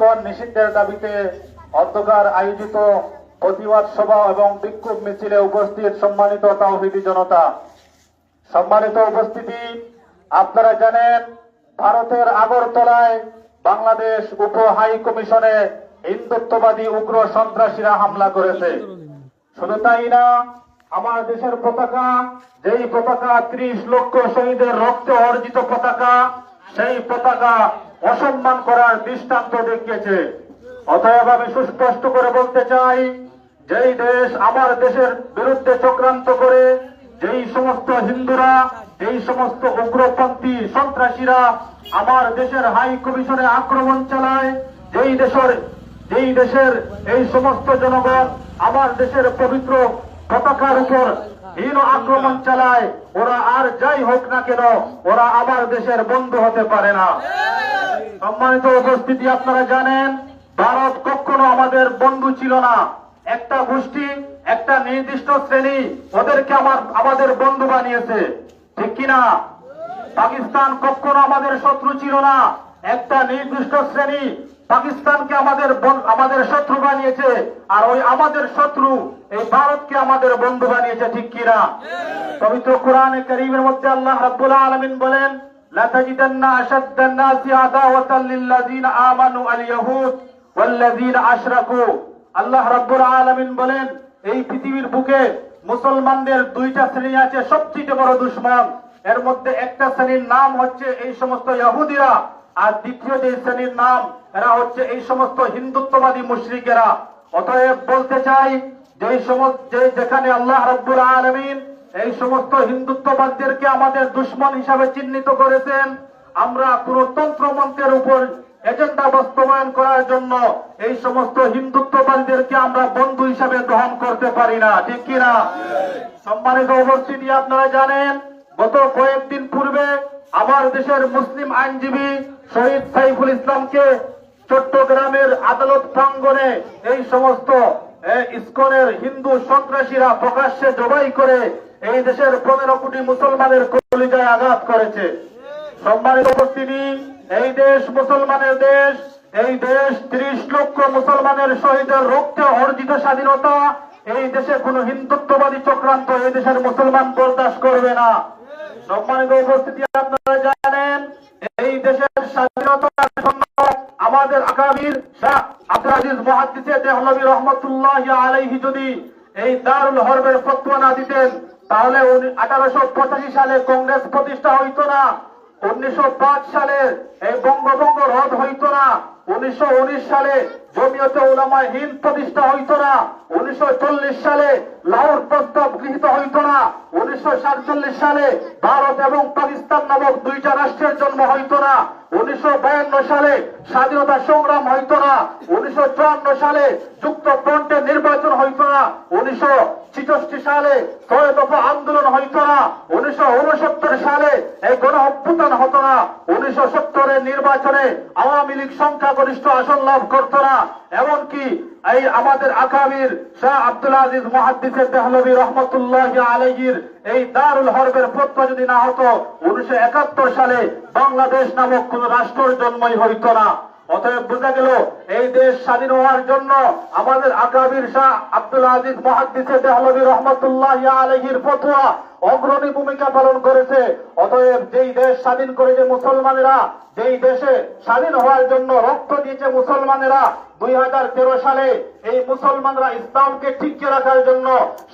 ISKCON নিষিদ্ধের দাবিতে অন্ধকার আয়োজিত প্রতিবাদ সভা এবং বিক্ষোভ মিছিলে উপস্থিত সম্মানিত তাওহিদি জনতা। সম্মানিত উপস্থিতি, আপনারা জানেন, ভারতের আগরতলায় বাংলাদেশ উপ হাই কমিশনে হিন্দুত্ববাদী উগ্র সন্ত্রাসীরা হামলা করেছে। শুধু তাই না, আমার দেশের পতাকা, যেই পতাকা ত্রিশ লক্ষ শহীদের রক্তে অর্জিত পতাকা সেই পতাকা অসম্মান করার দৃষ্টান্ত দেখিয়েছে। অতএব আমি সুস্পষ্ট করে বলতে চাই, যেই দেশ আমার দেশের বিরুদ্ধে চক্রান্ত করে, যেই সমস্ত হিন্দুরা এই সমস্ত উগ্রপন্থী সন্ত্রাসীরা আমার দেশের হাই কমিশনে আক্রমণ চালায়, যেই দেশের যেই দেশের এই সমস্ত জনগণ আমার দেশের পবিত্র পতাকার উপর হীন আক্রমণ চালায়, ওরা আর যাই হোক না কেন, ওরা আমার দেশের বন্ধু হতে পারে না। সম্মানিত উপস্থিতি, আপনারা জানেন, ভারত কখনো আমাদের বন্ধু ছিল না। একটা গোষ্ঠী, একটা নির্দিষ্ট শ্রেণি, ওদেরকে আমার, আমাদের বন্ধু বানিয়েছে। ঠিক কিনা? পাকিস্তান কখনো আমাদের শত্রু ছিল না। একটা নির্দিষ্ট শ্রেণি পাকিস্তানকে আমাদের বন- আমাদের শত্রু বানিয়েছে আর ওই আমাদের শত্রু এই ভারতকে আমাদের বন্ধু বানিয়েছে ঠিক কিনা পবিত্র কোরআনে করিমের মধ্যে আল্লাহ রাব্বুল আলামিন বলেন لتجدن أشد الناس عداوة للذين آمنوا اليهود والذين أشركوا আল্লাহ রাব্বুল আলামিন বলেন এই পৃথিবীর বুকে মুসলমানদের দুইটা শ্রেণী আছে সবচেয়ে বড় দুশ্মন এর মধ্যে একটা শ্রেণীর নাম হচ্ছে এই সমস্ত ইহুদিরা আর দ্বিতীয় যে শ্রেণির নাম এরা হচ্ছে এই সমস্ত হিন্দুত্ববাদী মুশরিকেরা। অতএব বলতে চাই যে সমস্ত যেখানে আল্লাহ রাব্বুল আলামিন এই সমস্ত হিন্দুত্ববাদীদেরকে আমাদের দুশ্মন হিসাবে চিহ্নিত করেছেন আমরা কোন তন্ত্রমন্ত্রের উপর এজেন্ডা বাস্তবায়ন করার জন্য এই সমস্ত হিন্দুত্ববাদীদেরকে আমরা বন্ধু হিসাবে গ্রহণ করতে পারি না ঠিক কিনা? সম্মানিত উপস্থিতি আপনারা জানেন গত কয়েকদিন পূর্বে আমার দেশের মুসলিম আইনজীবী শহীদ সাইফুল ইসলামকে চট্টগ্রামের আদালত প্রাঙ্গনে এই সমস্ত ইসকনের হিন্দু সন্ত্রাসীরা প্রকাশ্যে জবাই করে এই দেশের পনেরো কোটি মুসলমানের কলিজায় আঘাত করেছে। সম্মানিত উপস্থিতি, এই দেশ মুসলমানের দেশ, এই দেশ ত্রিশ লক্ষ মুসলমানের শহীদের রক্তে অর্জিত স্বাধীনতা, এই দেশে কোন হিন্দুত্ববাদী চক্রান্ত এই দেশের মুসলমান বরদাস্ত করবে না। সম্মানিত উপস্থিতি আপনারা জানেন, এই দেশের স্বাধীনতার জন্য আমাদের আগামীর আব্দুল আজিজ দেহলবী রহমতুল্লাহ আলাইহি যদি এই দারুল হরবের ফতোয়া দিতেন, তাহলে আঠারোশো পঁচাশি সালে কংগ্রেস প্রতিষ্ঠা হইতো না, উনিশশো পাঁচ সালে এই বঙ্গভঙ্গ রদ হইতো না, উনিশশো উনিশ সালে জমিয়তে উলামায় হিন্দ প্রতিষ্ঠা হইতো না, উনিশশো চল্লিশ সালে লাহোর প্রস্তাব গৃহীত হইতো না উনিশশো সাতচল্লিশ সালে ভারত এবং পাকিস্তান নামক দুইটা রাষ্ট্রের জন্ম হইতো না। উনিশশো সালে স্বাধীনতা সংগ্রাম হইতো না, উনিশশো সালে যুক্ত ফ্রন্টের নির্বাচন হইতো না, উনিশশো ছিষট্টি সালে ছয় দফা আন্দোলন হইতো না, উনিশশো সালে এই গণ অভ্যুত্থান হতো না, উনিশশো সত্তরের নির্বাচনে আওয়ামী লীগ সংখ্যাগরিষ্ঠ আসন লাভ করত না, এমনকি এই আমাদের আকাবির শাহ আব্দুল আজিজ মহাদ্দিসের দেহলবী রহমতুল্লাহ আলহির এই দারুল হরবের ফতোয়া যদি না হতো, উনিশশো একাত্তর সালে বাংলাদেশ নামক কোন রাষ্ট্রের জন্মই হইত না। অতএব বোঝা গেল, এই দেশ স্বাধীন হওয়ার জন্য আমাদের আকাবির শাহ আব্দুল আজিজ মহাদ্দিসে দেহলবী রহমতুল্লাহ আলহির ফতোয়া অগ্রণী ভূমিকা পালন করেছে। অতএব যেই দেশ স্বাধীন করেছে মুসলমানেরা, যেই দেশে স্বাধীন হওয়ার জন্য রক্ত দিয়েছে মুসলমানেরা, দুই হাজার তেরো সালে এই মুসলমানরা ইসলামকে টিকে রাখার জন্য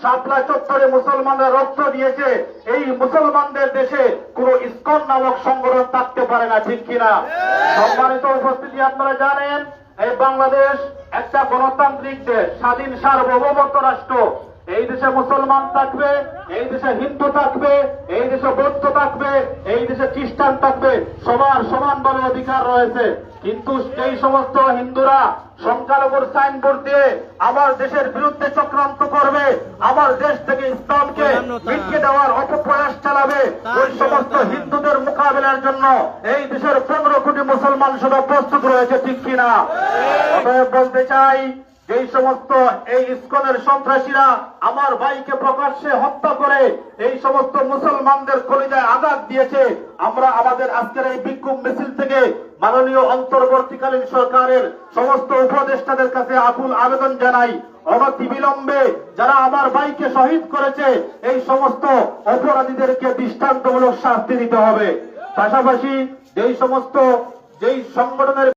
শাপলা চত্বরে মুসলমানরা রক্ত দিয়েছে। এই মুসলমানদের দেশে কোন ইস্কন নামক সংগঠন থাকতে পারে না, ঠিক কিনা? সম্মানিত উপস্থিতি আপনারা জানেন, এই বাংলাদেশ একটা গণতান্ত্রিক দেশ, স্বাধীন সার্বভৌমত্ব রাষ্ট্র। এই দেশে মুসলমান থাকবে এই দেশে হিন্দু থাকবে এই দেশে বৌদ্ধ থাকবে এই দেশে খ্রিস্টান থাকবে সবার সমানভাবে অধিকার রয়েছে। কিন্তু এই সমস্ত হিন্দুরা সংখ্যালঘুর সাইনবোর্ড দিয়ে আমার দেশের বিরুদ্ধে চক্রান্ত করবে আমার দেশ থেকে ইসলামকে মিটকে দেওয়ার অপপ্রয়াস চালাবে ওই সমস্ত হিন্দুদের মোকাবিলার জন্য এই দেশের পনেরো কোটি মুসলমান শুধু প্রস্তুত রয়েছে ঠিক কিনা? অতএব বলতে চাই যেই সমস্ত এই ইস্কনের সন্ত্রাসীরা আমার ভাইকে প্রকাশ্যে হত্যা করে এই সমস্ত মুসলমানদের কলিজায় আঘাত দিয়েছে। আমরা আমাদের আজকের এই বিক্ষোভ মিছিল থেকে মাননীয় অন্তর্বর্তীকালীন সরকারের সমস্ত উপদেষ্টাদের কাছে আকুল আবেদন জানাই। অনতিবিলম্বে যারা আমার ভাইকে শহীদ করেছে, এই সমস্ত অপরাধীদেরকে দৃষ্টান্তমূলক শাস্তি দিতে হবে। পাশাপাশি যেই সমস্ত, যেই সংগঠনের